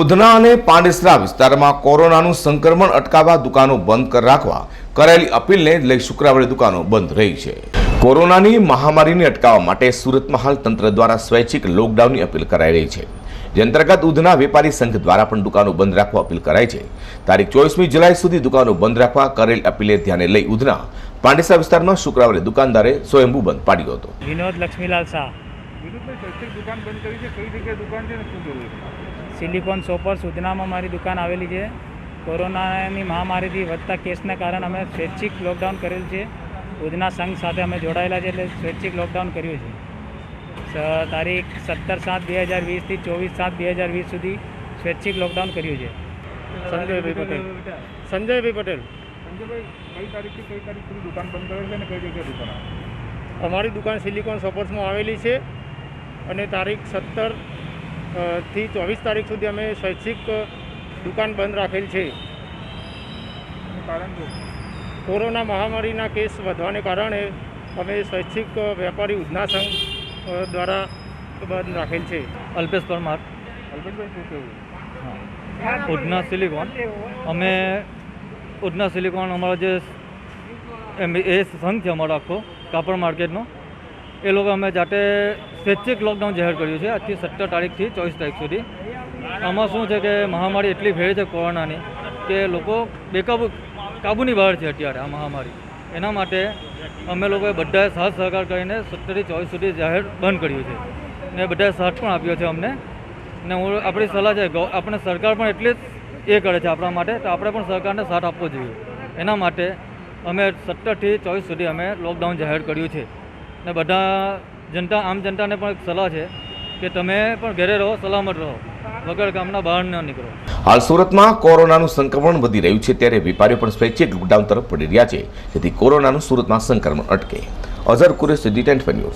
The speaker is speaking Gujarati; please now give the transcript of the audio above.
ઉધના અને પાંડેસરા વિસ્તારમાં કોરોનાનું સંક્રમણ અટકાવવા દુકાનો બંધ કરી રાખવા કરેલી અપીલને લઈ શુક્રવારે દુકાનો બંધ રહી છે. કોરોનાની મહામારીને અટકાવવા માટે સુરતમાં હાલ તંત્ર દ્વારા સ્વૈચ્છિક લોકડાઉનની અપીલ કરાઈ રહી છે. જે અંતર્ગત ઉધના વેપારી સંઘ દ્વારા પણ દુકાનો બંધ રાખવા અપીલ કરાઈ છે. તારીખ ચોવીસમી જુલાઈ સુધી દુકાનો બંધ રાખવા કરેલ અપીલે ધ્યાને લઈ ઉધના પાંડેસરા વિસ્તારમાં શુક્રવારે દુકાનદારે સ્વયંભૂ બંધ પાડ્યો હતો. વિનોદ લક્ષ્મીલાલ શાહ. વિરુદ્ધભાઈ દુકાન બંધ કરી છે. કઈ જગ્યાએ દુકાન છે ને શું જરૂર છે? સિલિકોન સોપર સુધનામાં મારી દુકાન આવેલી છે. કોરોનાની મહામારીથી વધતા કેસના કારણે અમે સ્વૈચ્છિક લોકડાઉન કરેલ છે. ઉધના સંઘ સાથે અમે જોડાયેલા છે એટલે સ્વૈચ્છિક લોકડાઉન કર્યું છે. તારીખ સત્તર સાત બે હજાર વીસથી ચોવીસ સાત બે હજાર વીસ સુધી સ્વૈચ્છિક લોકડાઉન કર્યું છે. સંજયભાઈ પટેલ. સંજયભાઈ પટેલ. સંજયભાઈ કઈ તારીખથી કઈ તારીખ સુધી દુકાન બંધ કરે છે અને કઈ જગ્યાએ દુકાન અમારી દુકાન સિલિકોન સોપર્સમાં આવેલી છે અને તારીખ સત્તર થી ચોવીસ તારીખ સુધી અમે સ્વૈચ્છિક દુકાન બંધ રાખેલ છે. કોરોના મહામારીના કેસ વધવાને કારણે અમે સ્વૈચ્છિક વેપારી ઉધના સંઘ દ્વારા બંધ રાખેલ છે. અલ્પેશ પરમાર. અલ્પેશભાઈ ઉધના સિલિકોન. અમે ઉધના સિલિકોન અમારો જે એમ એ સંઘ છે અમારો આખો કાપડ માર્કેટનો. એ લોકો અમે જાતે સ્વૈચ્છિક લોકડાઉન જાહેર કર્યું છે. આજથી સત્તર તારીખથી ચોવીસ તારીખ સુધી. આમાં શું છે કે મહામારી એટલી ભેળ છે કોરોનાની કે લોકો બેકાબુ, કાબૂની બહાર છે અત્યારે આ મહામારી. એના માટે અમે લોકોએ બધાએ સાથ સહકાર કરીને સત્તરથી ચોવીસ સુધી જાહેર બંધ કર્યું છે. ને બધાએ સાથ પણ આપ્યો છે અમને. ને હું, આપણી સલાહ છે આપણે સરકાર પણ એટલી જ એ કરે છે આપણા માટે, તો આપણે પણ સરકારને સાથ આપવો જોઈએ. એના માટે અમે સત્તરથી ચોવીસ સુધી અમે લોકડાઉન જાહેર કર્યું છે. ને બધા જનતા, આમ જનતાને પણ એક સલાહ છે કે તમે પણ ઘરે રહો, સલામત રહો. વગર ગામના બહાર ન નીકળો. હાલ સુરતમાં કોરોનાનું સંક્રમણ વધી રહ્યું છે ત્યારે વેપારીઓ પણ સ્વૈચ્છિક લોકડાઉન તરફ પડી રહ્યા છે. જેથી કોરોનાનું સુરતમાં સંક્રમણ અટકે. અઝર કુરેશ ડિટેન્ટ ન્યૂઝ.